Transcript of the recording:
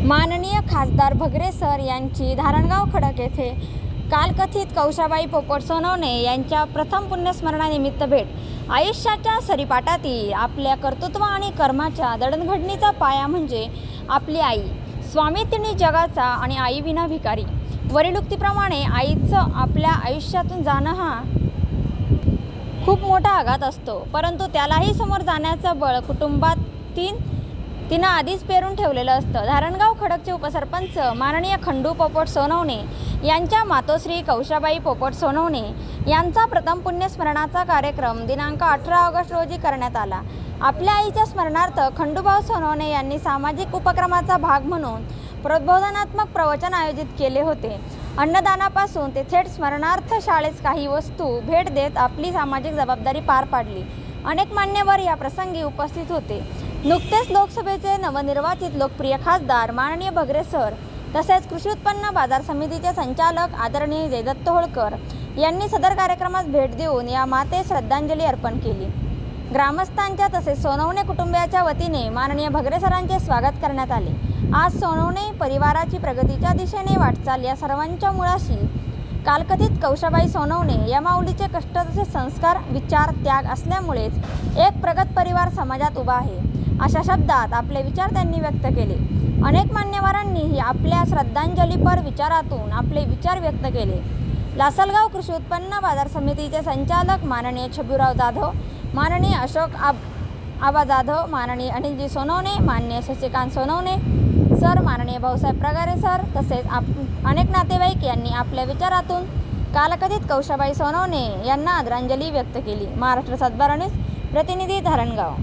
माननीय खासदार भगरे सर यांची धारणगाव खडक येथे कालकथित कौशाबाई पोपट सोनवणे यांच्या प्रथम पुण्यस्मरणानिमित्त भेट. आयुष्याच्या सरीपाटातील आपल्या कर्तृत्व आणि कर्माच्या दडणघडणीचा पाया म्हणजे आपली आई. स्वामी तिने जगाचा आणि आई विना भिकारी. वरीलुक्तीप्रमाणे आईचं आपल्या आयुष्यातून जाणं हा खूप मोठा आघात असतो. परंतु त्यालाही समोर जाण्याचं बळ कुटुंबात तीन तिनं आधीच पेरून ठेवलेलं असतं. धारणगाव खडकचे उपसरपंच माननीय खंडू पोपट सोनवणे यांच्या मातोश्री कौशाबाई पोपट सोनवणे यांचा प्रथम पुण्यस्मरणाचा कार्यक्रम दिनांक अठरा ऑगस्ट रोजी करण्यात आला. आपल्या आईच्या स्मरणार्थ खंडूभाऊ सोनवणे यांनी सामाजिक उपक्रमाचा भाग म्हणून प्रबोधनात्मक प्रवचन आयोजित केले होते. अन्नदानापासून ते थेट स्मरणार्थ शाळेस काही वस्तू भेट देत आपली सामाजिक जबाबदारी पार पाडली. अनेक मान्यवर या प्रसंगी उपस्थित होते. नुकतेच लोकसभेचे नवनिर्वाचित लोकप्रिय खासदार माननीय भगरे सर तसेच कृषी उत्पन्न बाजार समितीचे संचालक आदरणीय जयदत्त होळकर यांनी सदर कार्यक्रमास भेट देऊन या माते श्रद्धांजली अर्पण केली. ग्रामस्थांच्या तसेच सोनवणे कुटुंबियाच्या वतीने माननीय भगरे सरांचे स्वागत करण्यात आले. आज सोनवणे परिवाराची प्रगतीच्या दिशेने वाटचाल या सर्वांच्या मुळाशी कालकथित कौशाबाई सोनवणे या माऊलीचे कष्ट तसेच संस्कार विचार त्याग असल्यामुळेच एक प्रगत परिवार समाजात उभा आहे. अशा शब्दात आपले विचार त्यांनी व्यक्त केले. अनेक मान्यवरांनीही आपल्या श्रद्धांजलीपर विचारातून आपले विचार व्यक्त केले. लासलगाव कृषी उत्पन्न बाजार समितीचे संचालक माननीय छबूराव जाधव माननीय अशोक आब आबा जाधव माननीय अनिलजी सोनवणे माननीय शशिकांत सोनवणे सर माननीय भाऊसाहेब प्रगारे सर तसेच आप अनेक नातेवाईक यांनी आपल्या विचारातून कालकथित कौशाबाई सोनवणे यांना आदरांजली व्यक्त केली. महाराष्ट्र सद्भार न्यूज प्रतिनिधी धरणगाव.